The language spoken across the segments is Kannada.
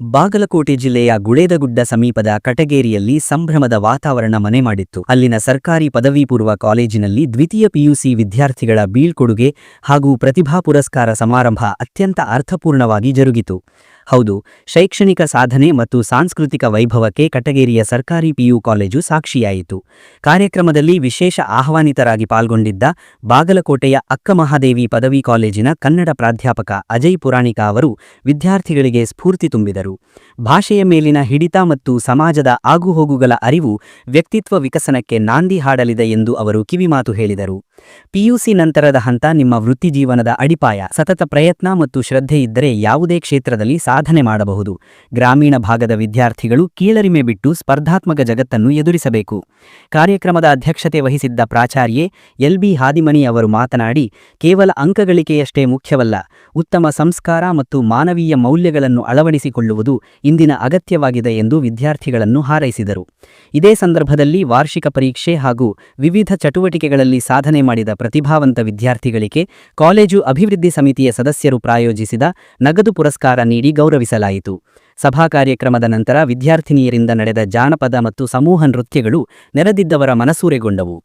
ಬಾಗಲಕೋಟೆ ಜಿಲ್ಲೆಯ ಗುಳೇದಗುಡ್ಡ ಸಮೀಪದ ಕಟಗೇರಿಯಲ್ಲಿ ಸಂಭ್ರಮದ ವಾತಾವರಣ ಮನೆ ಮಾಡಿತ್ತು. ಅಲ್ಲಿನ ಸರ್ಕಾರಿ ಪದವಿ ಪೂರ್ವ ಕಾಲೇಜಿನಲ್ಲಿ ದ್ವಿತೀಯ ಪಿಯುಸಿ ವಿದ್ಯಾರ್ಥಿಗಳ ಬೀಳ್ಕೊಡುಗೆ ಹಾಗೂ ಪ್ರತಿಭಾ ಪುರಸ್ಕಾರ ಸಮಾರಂಭ ಅತ್ಯಂತ ಅರ್ಥಪೂರ್ಣವಾಗಿ ಜರುಗಿತು. ಹೌದು, ಶೈಕ್ಷಣಿಕ ಸಾಧನೆ ಮತ್ತು ಸಾಂಸ್ಕೃತಿಕ ವೈಭವಕ್ಕೆ ಕಟಗೇರಿಯ ಸರ್ಕಾರಿ ಪಿಯು ಕಾಲೇಜು ಸಾಕ್ಷಿಯಾಯಿತು. ಕಾರ್ಯಕ್ರಮದಲ್ಲಿ ವಿಶೇಷ ಆಹ್ವಾನಿತರಾಗಿ ಪಾಲ್ಗೊಂಡಿದ್ದ ಬಾಗಲಕೋಟೆಯ ಅಕ್ಕಮಹಾದೇವಿ ಪದವಿ ಕಾಲೇಜಿನ ಕನ್ನಡ ಪ್ರಾಧ್ಯಾಪಕ ಅಜಯ್ ಪುರಾಣಿಕ ಅವರು ವಿದ್ಯಾರ್ಥಿಗಳಿಗೆ ಸ್ಫೂರ್ತಿ ತುಂಬಿದರು. ಭಾಷೆಯ ಮೇಲಿನ ಹಿಡಿತ ಮತ್ತು ಸಮಾಜದ ಆಗುಹೋಗುಗಳ ಅರಿವು ವ್ಯಕ್ತಿತ್ವ ವಿಕಸನಕ್ಕೆ ನಾಂದಿ ಹಾಡಲಿದೆ ಎಂದು ಅವರು ಕಿವಿಮಾತು ಹೇಳಿದರು. ಪಿಯುಸಿ ನಂತರದ ಹಂತ ನಿಮ್ಮ ವೃತ್ತಿಜೀವನದ ಅಡಿಪಾಯ, ಸತತ ಪ್ರಯತ್ನ ಮತ್ತು ಶ್ರದ್ಧೆ ಇದ್ದರೆ ಯಾವುದೇ ಕ್ಷೇತ್ರದಲ್ಲಿ ಸಾಧನೆ ಮಾಡಬಹುದು. ಗ್ರಾಮೀಣ ಭಾಗದ ವಿದ್ಯಾರ್ಥಿಗಳು ಕೀಳರಿಮೆ ಬಿಟ್ಟು ಸ್ಪರ್ಧಾತ್ಮಕ ಜಗತ್ತನ್ನು ಎದುರಿಸಬೇಕು. ಕಾರ್ಯಕ್ರಮದ ಅಧ್ಯಕ್ಷತೆ ವಹಿಸಿದ್ದ ಪ್ರಾಚಾರ್ಯೆ ಎಲ್ಬಿ ಹಾದಿಮನಿ ಅವರು ಮಾತನಾಡಿ, ಕೇವಲ ಅಂಕಗಳಿಕೆಯಷ್ಟೇ ಮುಖ್ಯವಲ್ಲ, ಉತ್ತಮ ಸಂಸ್ಕಾರ ಮತ್ತು ಮಾನವೀಯ ಮೌಲ್ಯಗಳನ್ನು ಅಳವಡಿಸಿಕೊಳ್ಳುವುದು ಇಂದಿನ ಅಗತ್ಯವಾಗಿದೆ ಎಂದು ವಿದ್ಯಾರ್ಥಿಗಳನ್ನು ಹಾರೈಸಿದರು. ಇದೇ ಸಂದರ್ಭದಲ್ಲಿ ವಾರ್ಷಿಕ ಪರೀಕ್ಷೆ ಹಾಗೂ ವಿವಿಧ ಚಟುವಟಿಕೆಗಳಲ್ಲಿ ಸಾಧನೆ ಮಾಡಿದ ಪ್ರತಿಭಾವಂತ ವಿದ್ಯಾರ್ಥಿಗಳಿಗೆ ಕಾಲೇಜು ಅಭಿವೃದ್ಧಿ ಸಮಿತಿಯ ಸದಸ್ಯರು ಪ್ರಾಯೋಜಿಸಿದ ನಗದು ಪುರಸ್ಕಾರ ನೀಡಿ ಗೌರವಿಸಲಾಯಿತು. ಸಭಾ ಕಾರ್ಯಕ್ರಮದ ನಂತರ ವಿದ್ಯಾರ್ಥಿನಿಯರಿಂದ ನಡೆದ ಜಾನಪದ ಮತ್ತು ಸಮೂಹ ನೃತ್ಯಗಳು ನೆರೆದಿದ್ದವರ ಮನಸೂರೆಗೊಂಡವು.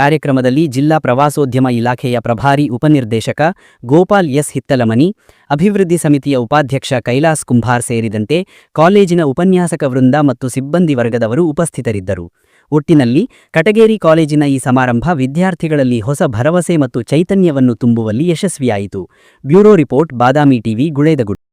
ಕಾರ್ಯಕ್ರಮದಲ್ಲಿ ಜಿಲ್ಲಾ ಪ್ರವಾಸೋದ್ಯಮ ಇಲಾಖೆಯ ಪ್ರಭಾರಿ ಉಪನಿರ್ದೇಶಕ ಗೋಪಾಲ್ ಎಸ್ ಹಿತ್ತಲಮನಿ, ಅಭಿವೃದ್ಧಿ ಸಮಿತಿಯ ಉಪಾಧ್ಯಕ್ಷ ಕೈಲಾಸ್ ಕುಂಭಾರ್ ಸೇರಿದಂತೆ ಕಾಲೇಜಿನ ಉಪನ್ಯಾಸಕ ವೃಂದ ಮತ್ತು ಸಿಬ್ಬಂದಿ ವರ್ಗದವರು ಉಪಸ್ಥಿತರಿದ್ದರು. ಒಟ್ಟಿನಲ್ಲಿ ಕಟಗೇರಿ ಕಾಲೇಜಿನ ಈ ಸಮಾರಂಭ ವಿದ್ಯಾರ್ಥಿಗಳಲ್ಲಿ ಹೊಸ ಭರವಸೆ ಮತ್ತು ಚೈತನ್ಯವನ್ನು ತುಂಬುವಲ್ಲಿ ಯಶಸ್ವಿಯಾಯಿತು. Bureau report, Badami TV, Guledagudda.